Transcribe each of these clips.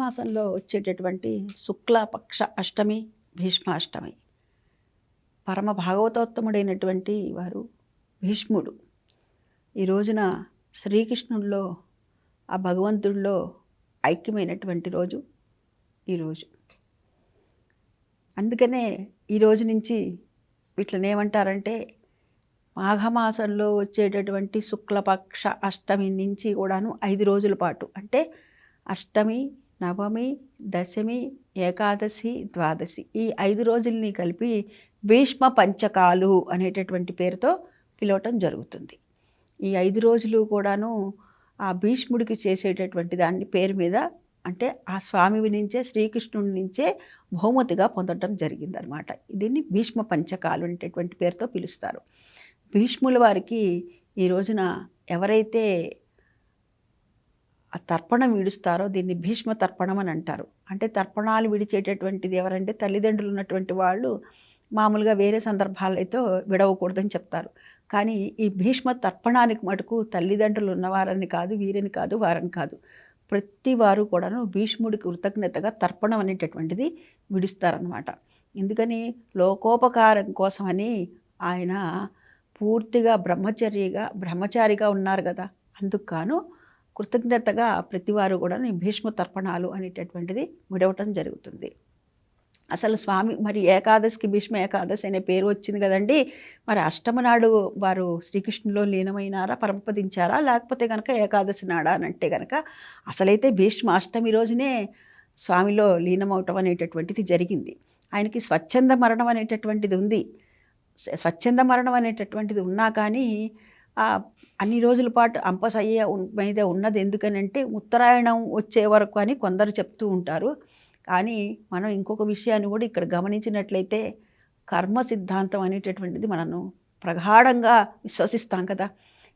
మాఘమాసంలో వచ్చేటటువంటి శుక్లపక్ష అష్టమి భీష్మాష్టమి. పరమ భాగవతోత్తముడైనటువంటి వారు భీష్ముడు. ఈ రోజున శ్రీకృష్ణుల్లో ఆ భగవంతుడిలో ఐక్యమైనటువంటి రోజు ఈరోజు అందుకనే ఈ రోజు నుంచి ఇట్లనేమంటారంటే మాఘమాసంలో వచ్చేటటువంటి శుక్లపక్ష అష్టమి నుంచి కూడాను ఐదు రోజుల పాటు. అంటే అష్టమి నవమి దశమి ఏకాదశి ద్వాదశి ఈ ఐదు రోజుల్ని కలిపి భీష్మ పంచకాలు అనేటటువంటి పేరుతో పిలవటం జరుగుతుంది. ఈ ఐదు రోజులు కూడాను ఆ భీష్ముడికి చేసేటటువంటి దాని పేరు మీద అంటే ఆ స్వామి నుంచే శ్రీకృష్ణుడి నుంచే బహుమతిగా పొందడం జరిగిందనమాట. దీన్ని భీష్మ పంచకాలు అనేటటువంటి పేరుతో పిలుస్తారు. భీష్ముల వారికి ఈ రోజున ఎవరైతే ఆ తర్పణం విడుస్తారో దీన్ని భీష్మ తర్పణం అని అంటారు. అంటే తర్పణాలు విడిచేటటువంటిది ఎవరంటే తల్లిదండ్రులు ఉన్నటువంటి వాళ్ళు మామూలుగా వేరే సందర్భాలతో విడవకూడదని చెప్తారు. కానీ ఈ భీష్మ తర్పణానికి మటుకు తల్లిదండ్రులు ఉన్నవారని కాదు వీరని కాదు వారని కాదు. ప్రతి వారు కూడాను భీష్ముడికి కృతజ్ఞతగా తర్పణం అనేటటువంటిది విడుస్తారనమాట ఎందుకని? లోకోపకారం కోసమని ఆయన పూర్తిగా బ్రహ్మచర్యగా బ్రహ్మచారిగా ఉన్నారు కదా. అందుకు గాను కృతజ్ఞతగా ప్రతివారు కూడా భీష్మ తర్పణాలు అనేటటువంటిది విడవటం జరుగుతుంది. అసలు స్వామి మరి ఏకాదశికి భీష్మ ఏకాదశి అనే పేరు వచ్చింది కదండి. మరి అష్టమి నాడు వారు శ్రీకృష్ణులో లీనమైనారా పరమపదించారా లేకపోతే కనుక ఏకాదశి నాడా అని అంటే కనుక అసలైతే భీష్మ అష్టమి రోజునే స్వామిలో లీనమవటం అనేటటువంటిది జరిగింది. ఆయనకి స్వచ్ఛంద మరణం అనేటటువంటిది ఉంది. స్వచ్ఛంద మరణం అనేటటువంటిది ఉన్నా కానీ అన్ని రోజుల పాటు అంపసయ్య ఉన్- మీద ఉన్నది ఎందుకనంటే ఉత్తరాయణం వచ్చే వరకు అని కొందరు చెప్తూ ఉంటారు. కానీ మనం ఇంకొక విషయాన్ని కూడా ఇక్కడ గమనించినట్లయితే కర్మ సిద్ధాంతం అనేటటువంటిది మనను ప్రగాఢంగా విశ్వసిస్తాం కదా.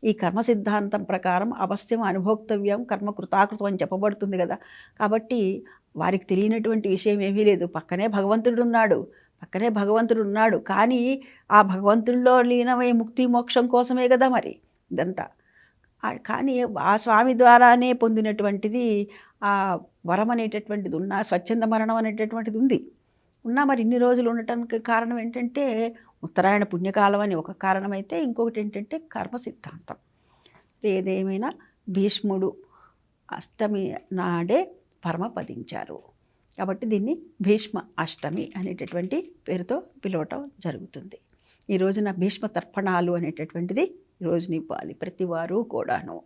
ఈ కర్మ సిద్ధాంతం ప్రకారం అవశ్యం అనుభోక్తవ్యం కర్మ కృతాకృతం అని చెప్పబడుతుంది కదా. కాబట్టి వారికి తెలియనటువంటి విషయం ఏమీ లేదు. పక్కనే భగవంతుడు ఉన్నాడు పక్కనే భగవంతుడు ఉన్నాడు. కానీ ఆ భగవంతుడిలో లీనమై ముక్తి మోక్షం కోసమే కదా మరి. ఇదంతా. కానీ ఆ స్వామి ద్వారానే పొందినటువంటిది ఆ వరం అనేటటువంటిది ఉన్న స్వచ్ఛంద మరణం అనేటటువంటిది ఉంది. ఉన్నా మరి ఇన్ని రోజులు ఉండటానికి కారణం ఏంటంటే ఉత్తరాయణ పుణ్యకాలం అని ఒక కారణం అయితే ఇంకొకటి ఏంటంటే కర్మ సిద్ధాంతం. ఏదేమైనా భీష్ముడు అష్టమి నాడే పరమపదించారు కాబట్టి దీన్ని భీష్మ అష్టమి అనేటటువంటి పేరుతో పిలవటం జరుగుతుంది. ఈ రోజున భీష్మ తర్పణాలు అనేటటువంటిది రోజున ఇవ్వాలి ప్రతి వారు కూడాను.